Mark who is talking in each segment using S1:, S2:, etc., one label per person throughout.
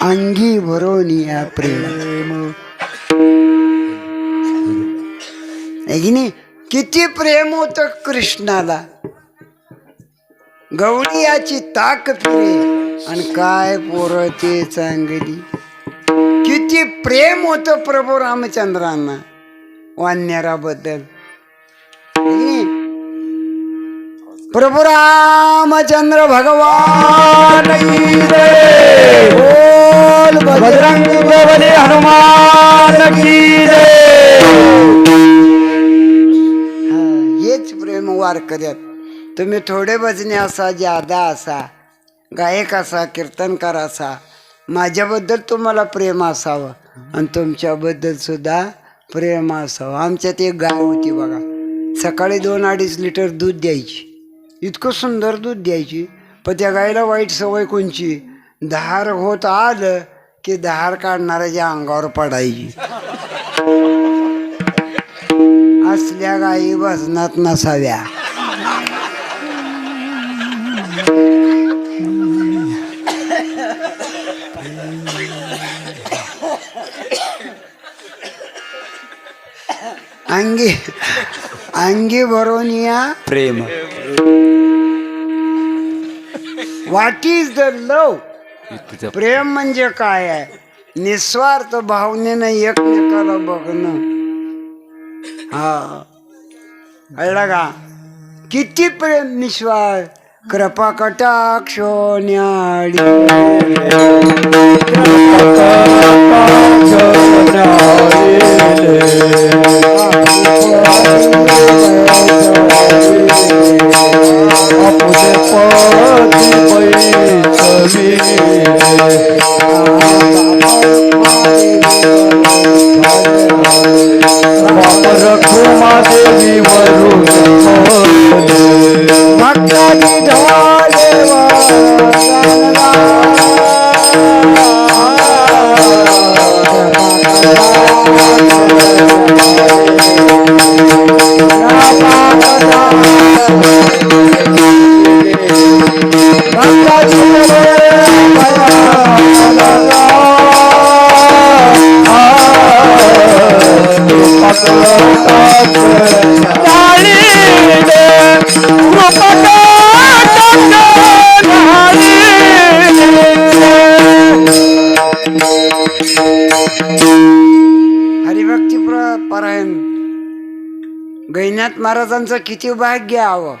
S1: अंगी भरून या प्रेम. नाही? किती प्रेम होत कृष्णाला. गवळी याची ताक फिरे आणि काय पोर ते चांगली किती प्रेम होत प्रभू रामचंद्रांना वान्याराबद्दल. प्रभु रामचंद्र भगवान बोल बजरंग बली हनुमान की हेच प्रेम करत. तुम्ही थोडे भजने असा जादा असा गायक असा कीर्तनकार असा माझ्याबद्दल तुम्हाला प्रेम असावं आणि तुमच्याबद्दल सुद्धा प्रेम असावं. आमच्यात एक गाय होती बघा. सकाळी दोन अडीच लिटर दूध द्यायची. इतकं सुंदर दूध द्यायची. पण त्या गाईला वाईट सवय कोणची? दहार होत आलं की दहार काढणाऱ्याच्या अंगावर पडायची. असल्या गायी वजनात नसाव्या. अंगी अंगी भरून या.
S2: प्रेम.
S1: व्हॉट इज द लव प्रेम म्हणजे काय आहे? निस्वार्थ भावनेनं एकमेकाला बघणं. हा. कळलं का? किती प्रेम निस्वार्थ. कृपा कटाक्षोन्याळी
S2: देवी
S1: महाराजांचं किती भाग्य हवं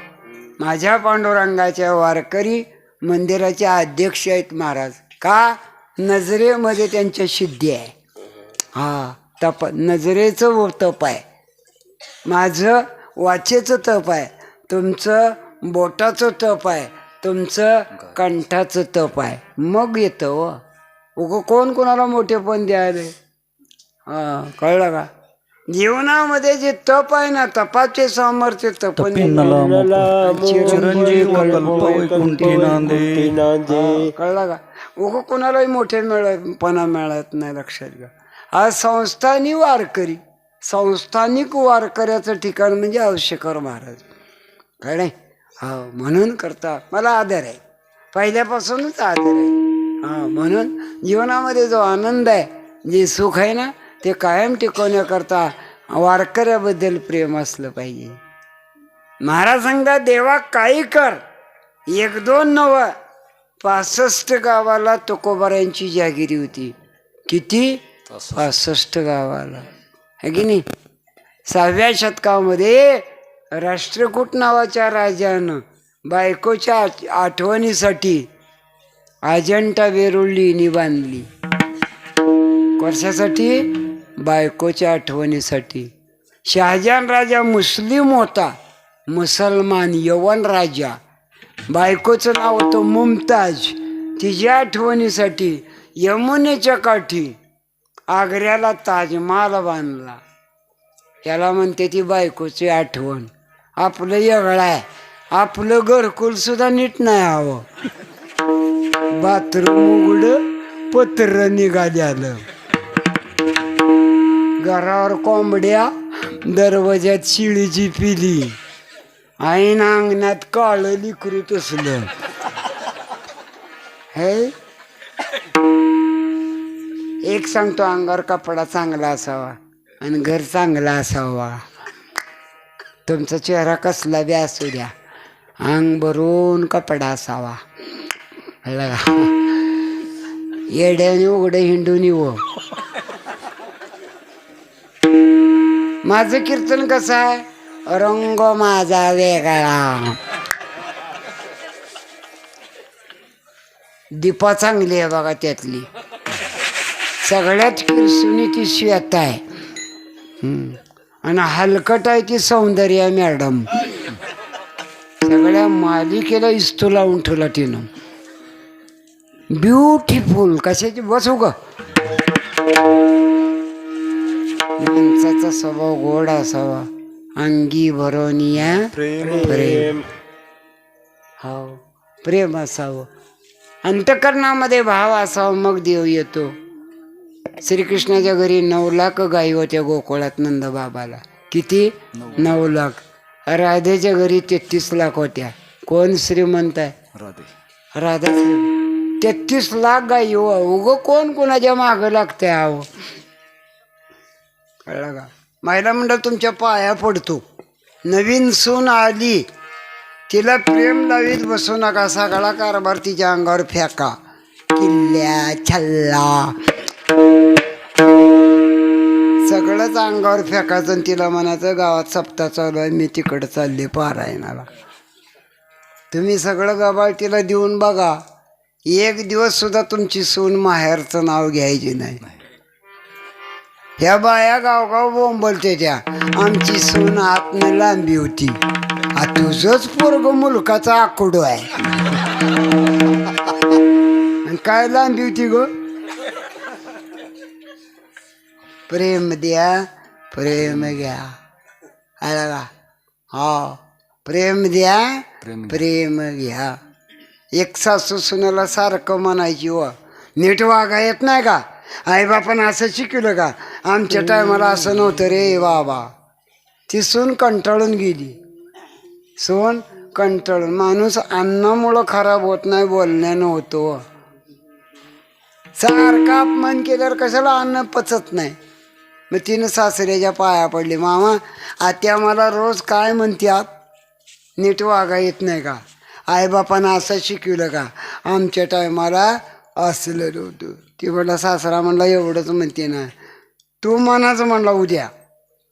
S1: माझ्या पांडुरंगाच्या वारकरी मंदिराचे अध्यक्ष आहेत महाराज. का? नजरेमध्ये त्यांच्या सिद्धी आहे. हा तप नजरेचं तप आहे. माझं वाचेचं तप आहे. तुमचं बोटाचं तप आहे. तुमचं कंठाचं तप आहे. मग येतं व. उगं कोण कोणाला मोठेपण द्यायला? हां कळलं का? जीवनामध्ये जे तप आहे ना तपाचे सामर्थ्य तप
S2: चिरंजीव कल्प वैकुंठी नांदे.
S1: कळलं का? उगं कोणालाही मोठे मिळतपणा मिळत नाही लक्षात घ्या. आज संस्थानी वारकरी संस्थानिक वारकऱ्याचं ठिकाण म्हणजे औशेकर महाराज. कळले हा म्हणून करता. मला आदर आहे. पहिल्यापासूनच आदर आहे. हा म्हणून जीवनामध्ये जो आनंद आहे जे सुख आहे ना ते कायम टिकवण्याकरता वारकऱ्याबद्दल प्रेम असलं पाहिजे. महाराज सांगता देवा काही कर. एक दोन नव पासष्ट गावाला तुकोबारांची जागिरी होती. किती? पासष्ट. गावाला. है की नाही? सहाव्या शतकामध्ये राष्ट्रकूट नावाच्या राजानं बायकोच्या आठ- आठवणीसाठी अजंठा वेरुळलीनी बांधली कशासाठी बायकोच्या आठवणीसाठी. शहाजहान राजा मुस्लिम होता मुसलमान यवन राजा. बायकोचं नाव होतं मुमताज. तिच्या आठवणीसाठी यमुनेच्या काठी आग्र्याला ताजमहाल बांधला. याला म्हणते ती बायकोची आठवण. आपलं येगळं आहे. आपलं घरकुल सुद्धा नीट नाही हवं. बाथरूम उघड पत्र निघाले आलं घरावर कोंबड्या दरवाज्यात शिळीची पिली. आईन अंगणात काळ लिकरू तसलं हे? एक सांगतो अंगावर कपडा चांगला असावा आणि घर चांगला असावा. तुमचा चेहरा कसला बी असू द्या. अंग भरून कपडा असावा. येड्याने उघडं हिंडून येऊ माझं कीर्तन कसं आहे? रंग माझा वेगळा. दीपा चांगली आहे बघा त्यातली. सगळ्यात किरसुनी ती श्वेत आहे. आणि हलकट आहे ती सौंदर्य मॅडम. सगळ्या मालिकेला इस्तू लावून ठेवला तिनं. ब्युटिफुल. कशाची? बस उग माणसाचा स्वभाव गोड असावा. अंगी भरून या प्रेम. हो प्रेम असावं. अंतकरणामध्ये भाव असावा मग देव येतो. श्रीकृष्णाच्या घरी नऊ लाख गायी होत्या गोकुळात नंद बाबाला किती? नऊ लाख. राधेच्या घरी तेहतीस लाख होत्या. कोण श्रीमंत आहे?
S2: राधे.
S1: राधा तेहतीस लाख गायी हो. उग कोण कोणाच्या मागं लागतंय आहो कळलं का? महिला मंडळ तुमच्या पाया पडतो. नवीन सून आली. तिला प्रेम लावीत बसू नका. सगळा कारभार तिच्या अंगावर फेका. किल्ल्या छल्ला. सगळंच अंगावर फेकायचं आणि तिला म्हणायचं गावात सप्ताह चालू आहे. मी तिकडं चालले पारायणाला. तुम्ही सगळं गबाळ तिला देऊन बघा. एक दिवस सुद्धा तुमची सून माहेरचं नाव घ्यायची नाही. ह्या बाया गावगाव बोंबलते त्या. आमची सून आतनं लांबी होती. आ तुझंच पोरग मुलकाचा आकुडो आहे. काय लांबी होती ग? प्रेम द्या प्रेम घ्या. आला का हा प्रेम द्या
S2: प्रेम
S1: घ्या. एक सासू सुनाला सारखं म्हणायची व नीट वागा येत नाही का? आईबापानं असं शिकवलं का? आमच्या टायमाला असं नव्हतं रे बाबा. ती सून कंटाळून गेली. सून कंटाळून. माणूस अन्नामुळं खराब होत नाही बोलण्यानं होतो सारखा अपमान केल्यावर कशाला अन्न पचत नाही? मग तिनं सासऱ्याच्या पाया पडली. मामा आत्या मला रोज काय म्हणत्यात? नीट वागा येत नाही का? आईबापानं असं शिकवलं का? आमच्या टायमाला असलं नव्हतं. ती म्हटलं सासरा म्हणला एवढंच म्हणते ना. तू मनाचं म्हणला उद्या.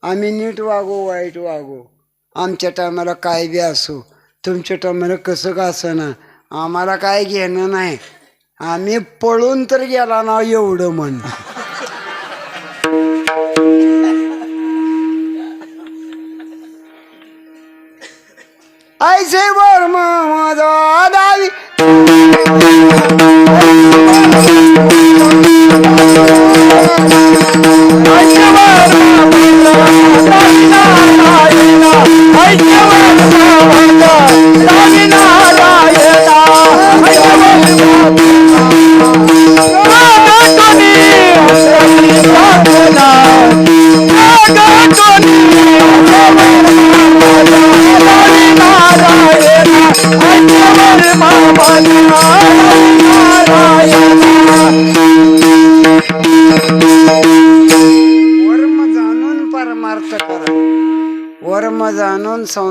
S1: आम्ही नीट वागू वाईट वागू. आमच्या टायमाला काय बी असो तुमच्या टायमाला कसं का असं ना आम्हाला काय घेणं नाही. आम्ही पळून तर गेला ना एवढं म्हण. ऐसे बर माझा दावी Right now.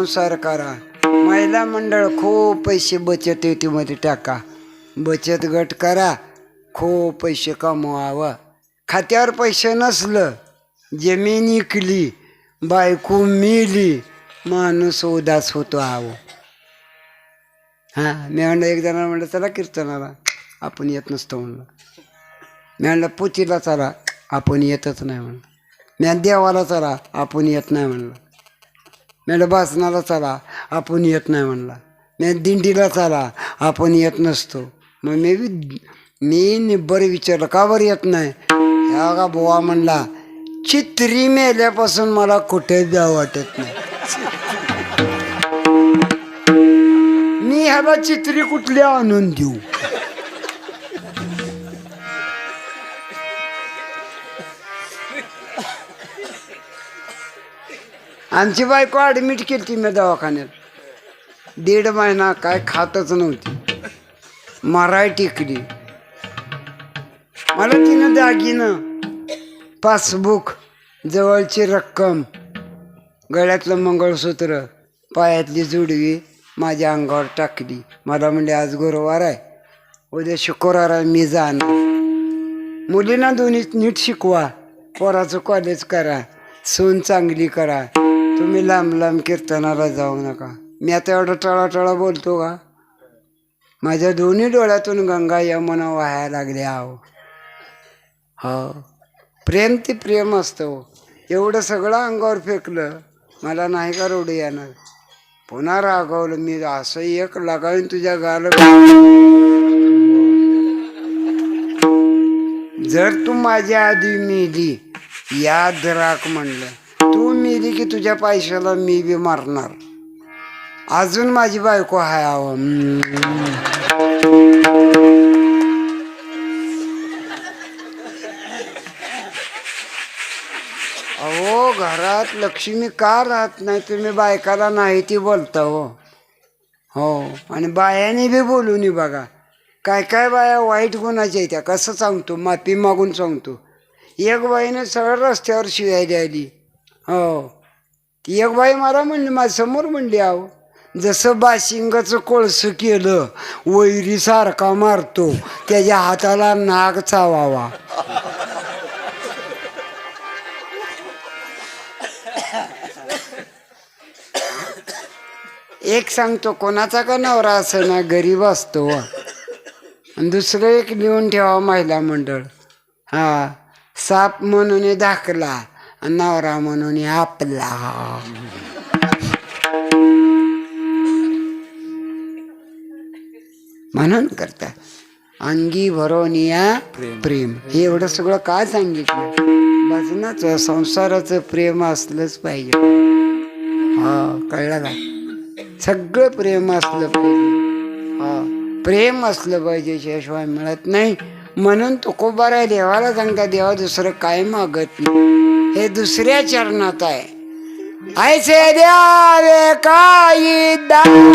S1: संसार करा. महिला मंडळ खूप पैसे बचत युतीमध्ये टाका. बचत गट करा. खूप पैसे कमवावं. खात्यावर पैसे नसलं जमीन इकली बायको मिली माणूस उदास होतो आहो. हां मी म्हणलं एक जणांना म्हणलं चला कीर्तनाला. आपण येत नसतो म्हणलं. मी म्हणलं पुतीला चला आपण येतच नाही म्हणलं. मी देवाला चला आपण येत नाही म्हणलं. मी भासनाला चला आपण येत नाही म्हणला. मी दिंडीला चला आपण येत नसतो. मग मी बी- मी निब्बर विचारलं का बरं येत नाही? ह्या का बुवा म्हणला चित्री मेल्यापासून मला कुठे द्यावं वाटत नाही. मी ह्याला चित्री कुठली आणून देऊ? आमची बायको ॲडमिट केली ती मी दवाखान्यात. दीड महिना काय खातच नव्हती. मराय टिकली. मला तिनं दागिनं पासबुक जवळची रक्कम गळ्यातलं मंगळसूत्र पायातली जुडवी माझ्या अंगावर टाकली. मला म्हणले आज गुरुवार आहे. उद्या शुक्रवार आहे मी जाणार. मुलींना दोन्ही नीट शिकवा. पोराचं कॉलेज करा. सून चांगली करा. तुम्ही लांब लांब कीर्तनाला जाऊ नका. मी आता एवढं टळाटळा बोलतो का? माझ्या दोन्ही डोळ्यातून गंगा यमुना व्हायला लागल्या आहो. हो. प्रेम ते प्रेम असतं हो. एवढं सगळं अंगावर फेकलं मला नाही का रोड येणार? पुन्हा रागवलं मी असं एक लगावीन तुझ्या गाल जर तू माझ्या आधी मेली याद राख म्हणलं. तू मेली की तुझ्या पैशाला मी बी मारणार. अजून माझी बायको हाय आहो अहो. घरात लक्ष्मी का राहत नाही? तुम्ही बायकाला नाही ती बोलता हो. हो आणि बायाने बी बोलून बघा. काय काय बाया वाईट गुणाच्या आहेत त्या? कसं सांगतो? माफी मागून सांगतो. एक बाईने सरळ रस्त्यावर शिवाय द्यायली. हो. ती एक बाई मला म्हणली माझ्यासमोर म्हणली आहो जसं बाशिंगाचं कोळसं केलं वैरीसारखा मारतो त्याच्या हाताला नाग चावावा. एक सांगतो कोणाचा का नवरा असं ना गरीब असतो. आणि दुसरं एक लिहून ठेवा महिला मंडळ. हा साप म्हणून दाखला. नवरा म्हणून आपला म्हणून करता अंगी भरून या प्रेम हे एवढं सगळं काय सांगितलं भजनाचं संसाराचं प्रेम असलंच पाहिजे हा कळलं का सगळं प्रेम असलं पाहिजे हा प्रेम असलं पाहिजे शिवाय मिळत नाही म्हणून तुकोबारा देवाला सांगता देवा दुसरं काय मागत नाही हे दुसऱ्या चरणात आहे ऐसे द्या रे काही दान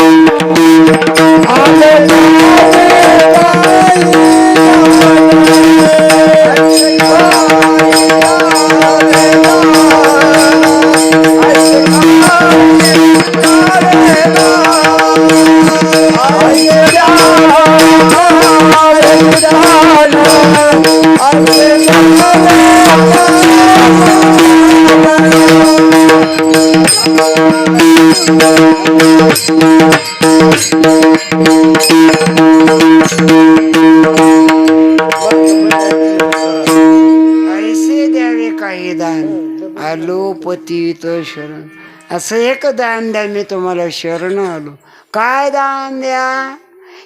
S1: असं एक दान द्या मी तुम्हाला शरण आलो. काय दान द्या?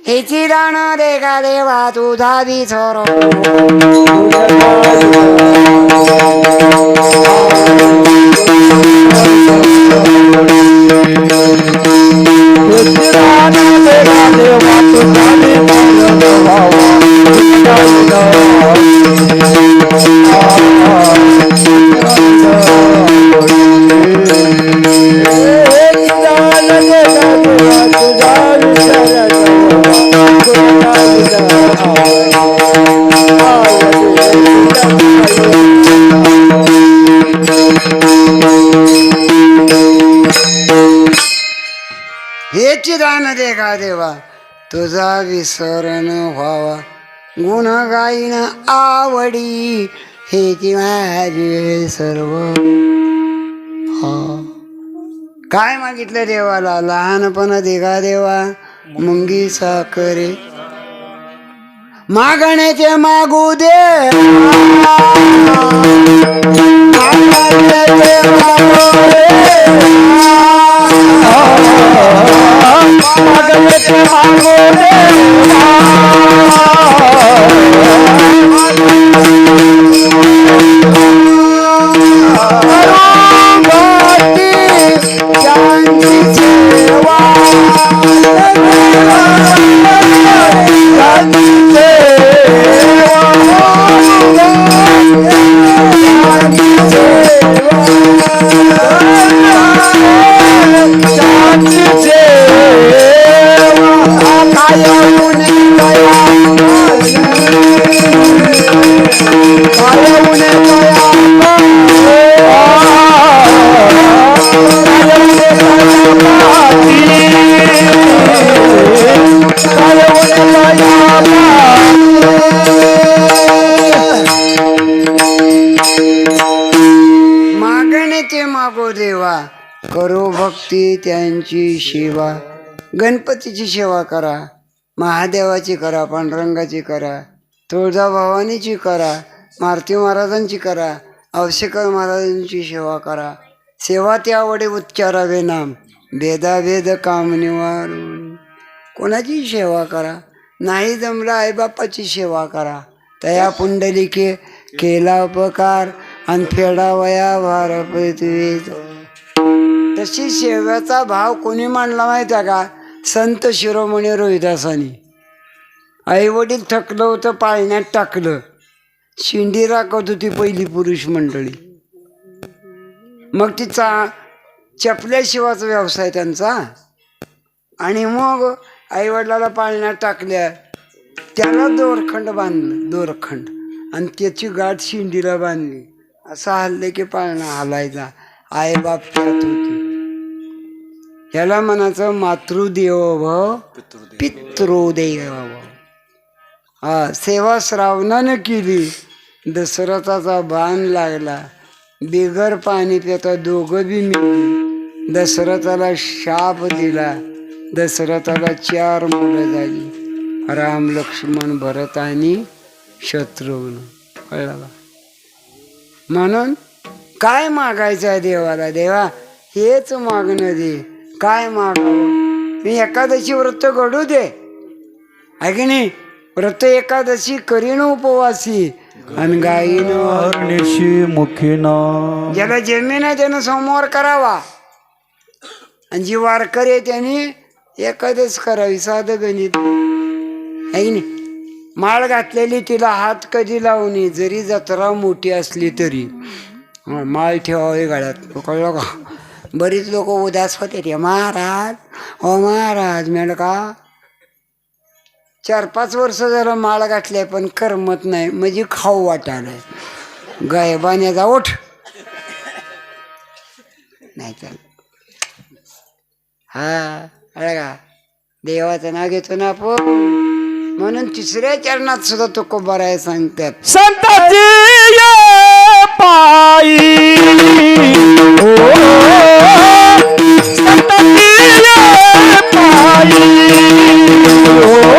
S1: हेची दान रे का देवा? तुझा बी छोरो हेची दान दे का देवा तुझा विसरण व्हावा. गुण गाईन आवडी हेची माझे सर्व. काय मागितलं देवाला? लहानपण देगा देवा मुंगी साखरे. मागण्याचे मागू दे. मागण्याचे मागू दे.
S3: काय
S1: भक्ती सेवा. गणपतीची सेवा करा. महादेवाची करा पांडुरंगाची करा. तुळजाभवानीची करा. मारुती महाराजांची करा. अवशेकर महाराजांची सेवा करा. सेवा त्यावडे उच्चारावे नाम. भेदाभेद काम निवारून. कोणाची सेवा करा? नाही जमला आईबापाची सेवा करा. तया पुंडलिके केला उपकार. आणि फेडावया भार पृथ्वीचा. तशी शेव्याचा भाव कोणी मांडला माहिती आहे का? संत शिरोमणी रोहिदासानी. आई वडील थकलं होतं पाळण्यात टाकलं. शिंडी राखत होती पहिली पुरुष मंडळी. मग तिचा चपल्या शिवाचा व्यवसाय त्यांचा. आणि मग आई वडिलाला पाळण्यात टाकल्या. त्याला दोरखंड बांधलं दोरखंड. आणि त्याची गाठ शिंडीला बांधली. असं हल्ले की पाळणा हलायचा. आई बाप त्यात होती. ह्याला म्हणायचं मातृदेवोभव पितृदेव. हा सेवा श्रावणानं केली. दशरथाचा बाण लागला. बिगर पाणी पिता दोघं बी मिळली दशरथाला शाप दिला. दशरथाला चार मुलं झाली. राम लक्ष्मण भरत आणि शत्रुघ्न कळलं म्हणून काय मागायचं आहे देवाला? देवा हेच मागणं दे. काय मागावं मी एकादशी व्रत घडू दे. आहे की नाही? व्रत एकादशी करीन उपवासी. आणि गाईन
S2: हरणेशी मुखीना.
S1: ज्याला जमीन आहे त्यानं सोमवार करावा. आणि जी वारकरी आहे त्यांनी एकादश करावी साधं गणित. आहे की नाही? माळ घातलेली तिला हात कधी लावू नये जरी जत्रा मोठी असली तरी. माळ ठेवावी गळ्यात. कळलं का बरीच लोक उदास होते ते. महाराज हो महाराज म्हण का? चार पाच वर्ष झालं माळ घातले पण करमत नाही. म्हणजे खाऊ वाटायला गायबाने जा ओठ नाही चाल हा अरे का देवाचं नाव घेतो ना आपण. म्हणून तिसऱ्या चरणात सुद्धा तो कोबाराय सांगतात.
S2: संताची पायी. Oh,